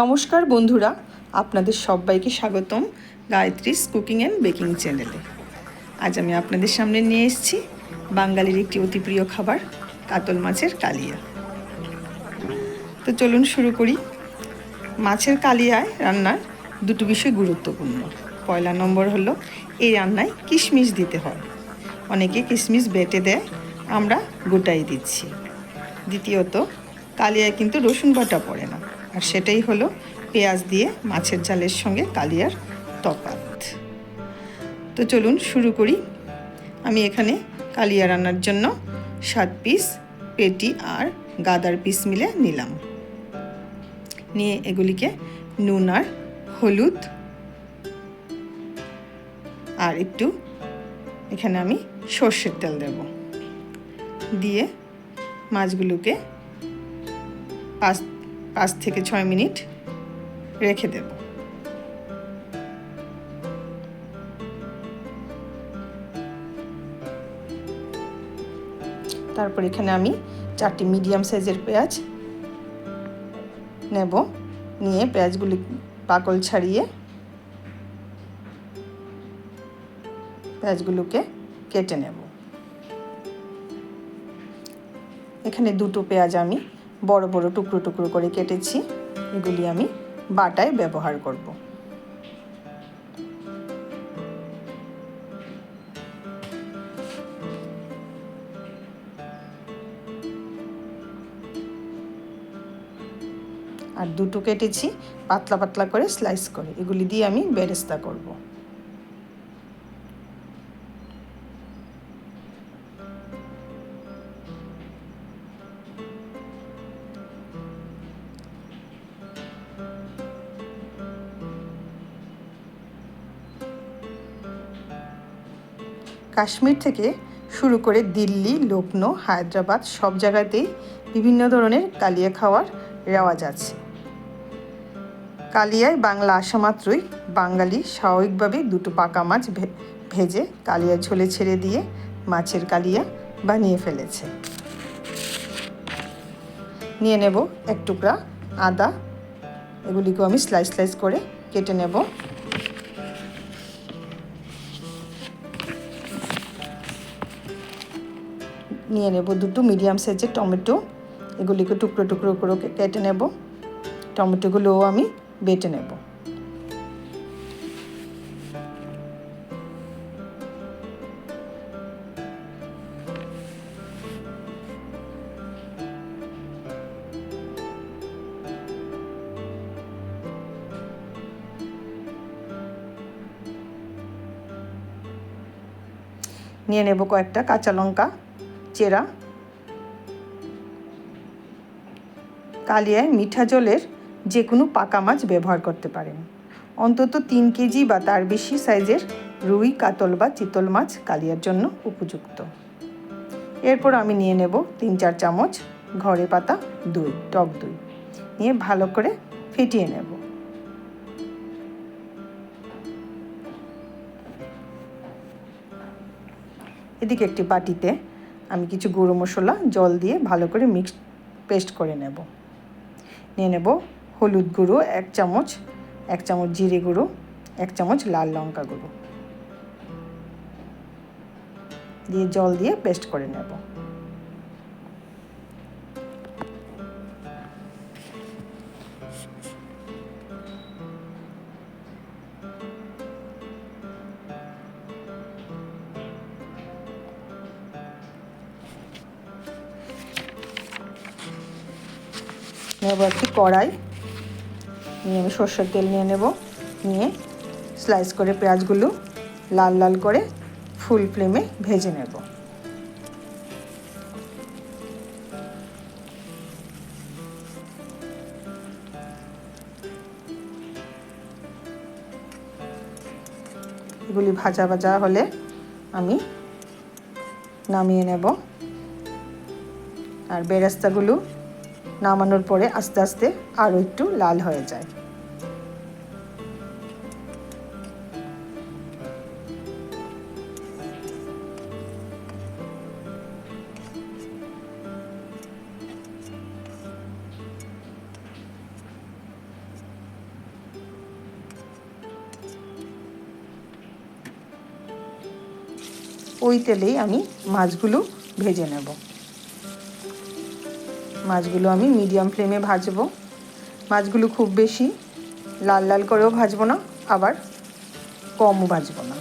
নমস্কার বন্ধুরা, আপনাদের সবাইকে স্বাগতম গায়ত্রীস কুকিং অ্যান্ড বেকিং চ্যানেলে আজ আমি আপনাদের সামনে নিয়ে এসেছি বাঙালির একটি অতি প্রিয় খাবার, কাতল মাছের কালিয়া। তো চলুন শুরু করি। মাছের কালিয়ায় রান্নার দুটো বিষয় গুরুত্বপূর্ণ। পয়লা নম্বর হলো, এই রান্নায় কিশমিশ দিতে হয়। অনেকে কিশমিশ বেটে দেয়, আমরা গোটাই দিচ্ছি। দ্বিতীয়ত, কালিয়ায় কিন্তু রসুন বাটা পড়ে না। আর সেটাই হলো পেঁয়াজ দিয়ে মাছের ঝালের সঙ্গে কালিয়ার তফাৎ। তো চলুন শুরু করি। আমি এখানে কালিয়া রান্নার জন্য সাত পিস পেটি আর গাদার পিস মিলে নিলাম। নিয়ে এগুলিকে নুন আর হলুদ আর একটু এখানে আমি সর্ষের তেল দেব। দিয়ে মাছগুলোকে পাঁচ পাঁচ থেকে ছয় মিনিট রেখে দেব। তারপর এখানে আমি চারটি মিডিয়াম সাইজের পেঁয়াজ নেব। নিয়ে পেঁয়াজগুলি পাকল ছাড়িয়ে পেঁয়াজগুলোকে কেটে নেব। এখানে দুটো পেঁয়াজ আমি বড় বড় টুকরো টুকরো করে কেটেছি। এগুলি আমি বাটায় ব্যবহার করব। আর দুটো কেটেছি, পাতলা পাতলা করে স্লাইস করে। এগুলি দিয়ে আমি বেরেস্তা করব। কাশ্মীর থেকে শুরু করে দিল্লি লখনৌ হায়দ্রাবাদ সব জায়গাতেই বিভিন্ন ধরনের কালিয়া খাওয়ার রেওয়াজ আছে। কালিয়ায় বাংলা আসা মাত্রই বাঙালি স্বাভাবিকভাবে দুটো পাকা মাছ ভেজে কালিয়া ঝোলে ছেড়ে দিয়ে মাছের কালিয়া বানিয়ে ফেলেছে। নিয়ে নেব এক টুকরা আদা। এগুলিকেও আমি স্লাইস স্লাইস করে কেটে নেব। নিয়ে নেব দুটো মিডিয়াম সাইজের টমেটো। এগুলিকে টুকরো টুকরো করে কেটে নেব। টমেটোগুলোও আমি বেটে নেব। নিয়ে নেব কয়েকটা কাঁচা লঙ্কা। চেরা, কালিয়ায় মিঠা জলের যে কোনো পাকা মাছ ব্যবহার করতে পারেন। অন্তত তিন কেজি বা তার বেশি সাইজের রুই, কাতল বা চিতল মাছ কালিয়ার জন্য উপযুক্ত। এরপর আমি নিয়ে নেব তিন চার চামচ ঘরে পাতা দই, টক দই। নিয়ে ভালো করে ফেটিয়ে নেব। এদিকে একটি বাটিতে আমি কিছু গুঁড়ো মশলা, জল দিয়ে ভালো করে মিক্স পেস্ট করে নেব। নিয়ে নেব হলুদ গুঁড়ো, এক চামচ এক চামচ জিরে গুঁড়ো, এক চামচ লাল লঙ্কা গুঁড়ো। দিয়ে জল দিয়ে পেস্ট করে নেব। নেব একটি কড়াই। নিয়ে আমি সর্ষের তেল নিয়ে নেব। নিয়ে স্লাইস করে পেঁয়াজগুলো লাল লাল করে ফুল ফ্লেমে ভেজে নেব। এগুলি ভাজা ভাজা হলে আমি নামিয়ে নেব। আর বেরাস্তাগুলো নামানোর পরে আস্তে আস্তে আরও একটু লাল হয়ে যায়। ওই তেলেই আমি মাছগুলো ভেজে নেব। মাছগুলো আমি মিডিয়াম ফ্লেমে ভাজবো। মাছগুলো খুব বেশি লাল লাল করেও ভাজবো না, আবার কমও ভাজবো না।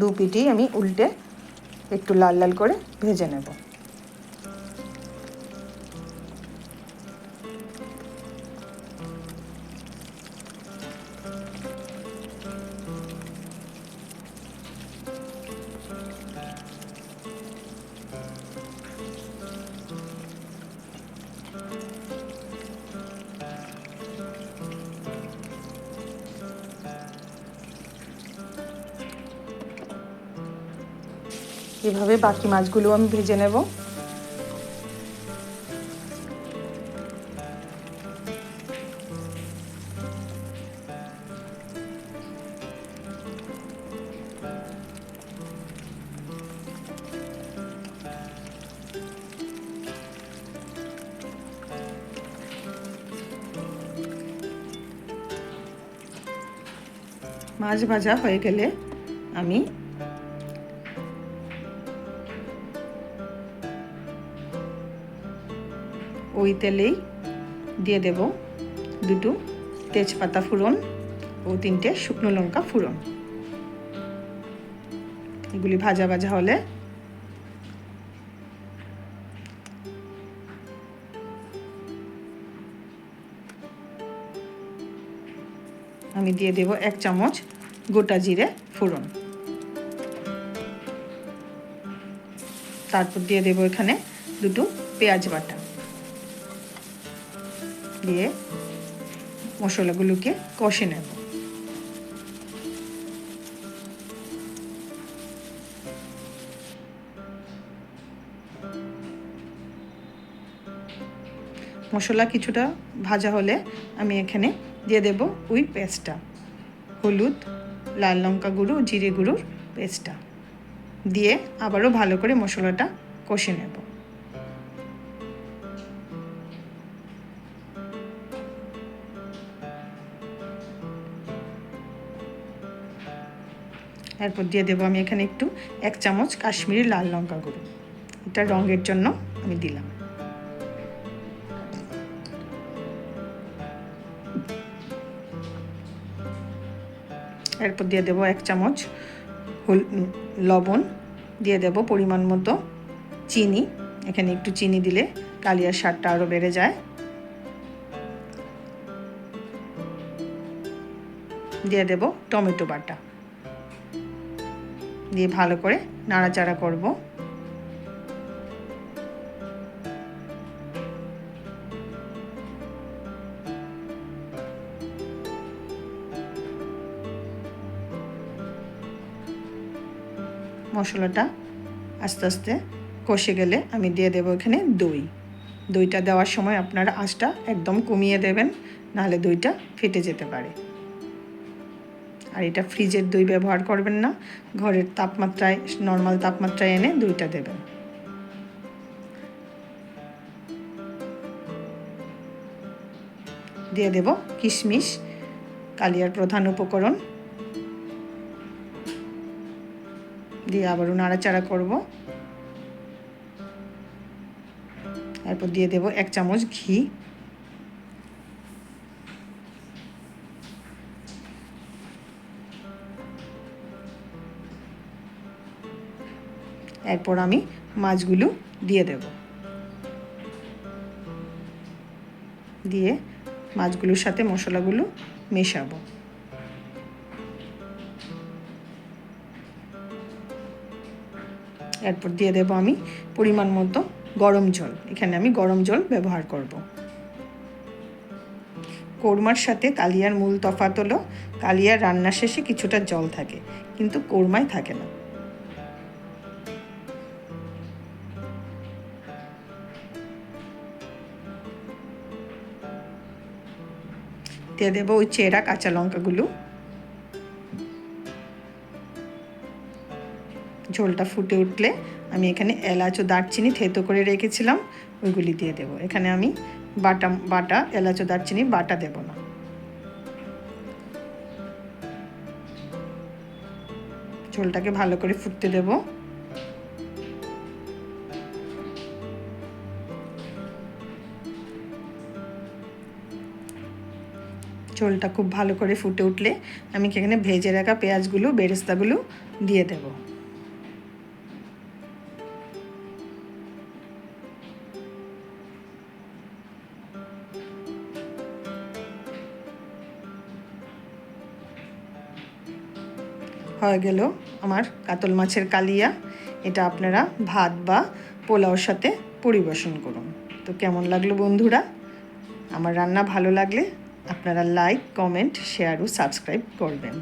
দু পিটি আমি উল্টে একটু লাল লাল করে ভেজে নেব। এভাবে বাকি মাছগুলো আমি ভেজে নেব। মাছ ভাজা হয়ে গেলে আমি ওই তেলেই দিয়ে দেব দুটো তেজপাতা ফুরন ও তিনটে শুকনো লঙ্কা ফুরন এগুলি ভাজা ভাজা হলে আমি দিয়ে দেব এক চামচ গোটা জিরে ফুরন তারপর দিয়ে দেব এখানে দুটো পেঁয়াজ বাটা। দিয়ে মশলাগুলোকে কষে নেব। মশলা কিছুটা ভাজা হলে আমি এখানে দিয়ে দেব ওই পেস্টটা। হলুদ, লাল লঙ্কা গুঁড়ো, জিরে গুঁড়োর পেস্টটা। দিয়ে আবারও ভালো করে মশলাটা কষে নেব। এরপর দিয়ে দেবো আমি এখানে একটু এক চামচ কাশ্মীরি লাল লঙ্কা গুঁড়ো। এটা রঙের জন্য আমি দিলাম। এরপর দিয়ে দেবো এক চামচ লবণ, দিয়ে দেব পরিমাণ মতো চিনি। এখানে একটু চিনি দিলে কালিয়ার স্বাদটা আরও বেড়ে যায়। দিয়ে দেব টমেটো বাটা। দিয়ে ভালো করে নাড়াচাড়া করব। মশলাটা আস্তে আস্তে কষে গেলে আমি দিয়ে দেবো এখানে দই। দইটা দেওয়ার সময় আপনারা আঁচটা একদম কমিয়ে দেবেন, নাহলে দইটা ফেটে যেতে পারে। আর এটা ফ্রিজের দই ব্যবহার করবেন না। ঘরের তাপমাত্রায় নর্মাল তাপমাত্রায় এনে দইটা দেবেন। দিয়ে দেব কিশমিশ, কালিয়ার প্রধান উপকরণ। দিয়ে আবারও নাড়াচাড়া করব। তারপর দিয়ে দেব এক চামচ ঘি। এরপর আমি মাছগুলো দিয়ে দেব। দিয়ে মাছগুলোর সাথে মশলাগুলো মেশাবো। এরপর দিয়ে দেব আমি পরিমাণ মতো গরম জল। এখানে আমি গরম জল ব্যবহার করব। কোরমার সাথে কালিয়ার মূল তফাত হলো, কালিয়ার রান্না শেষে কিছুটা জল থাকে, কিন্তু কোরমায় থাকে না। দিয়ে দেবো ওই চেরা কাঁচা লঙ্কাগুলো। ঝোলটা ফুটে উঠলে আমি এখানে এলাচ ও দারচিনি থেতো করে রেখেছিলাম, ওইগুলি দিয়ে দেবো। এখানে আমি বাটা বাটা, এলাচ ও দারচিনি, বাটা দেবো না। ঝোলটাকে ভালো করে ফুটতে দেবো। ঝোলটা খুব ভালো করে ফুটে উঠলে আমি এখানে ভেজে রাখা পেঁয়াজগুলো, বেরেস্তাগুলো দিয়ে দেব। হয়ে গেল আমার কাতল মাছের কালিয়া। এটা আপনারা ভাত বা পোলাওর সাথে পরিবেশন করুন। তো কেমন লাগল বন্ধুরা? আমার রান্না ভালো লাগলে আপনারা লাইক কমেন্ট শেয়ার ও সাবস্ক্রাইব করবেন।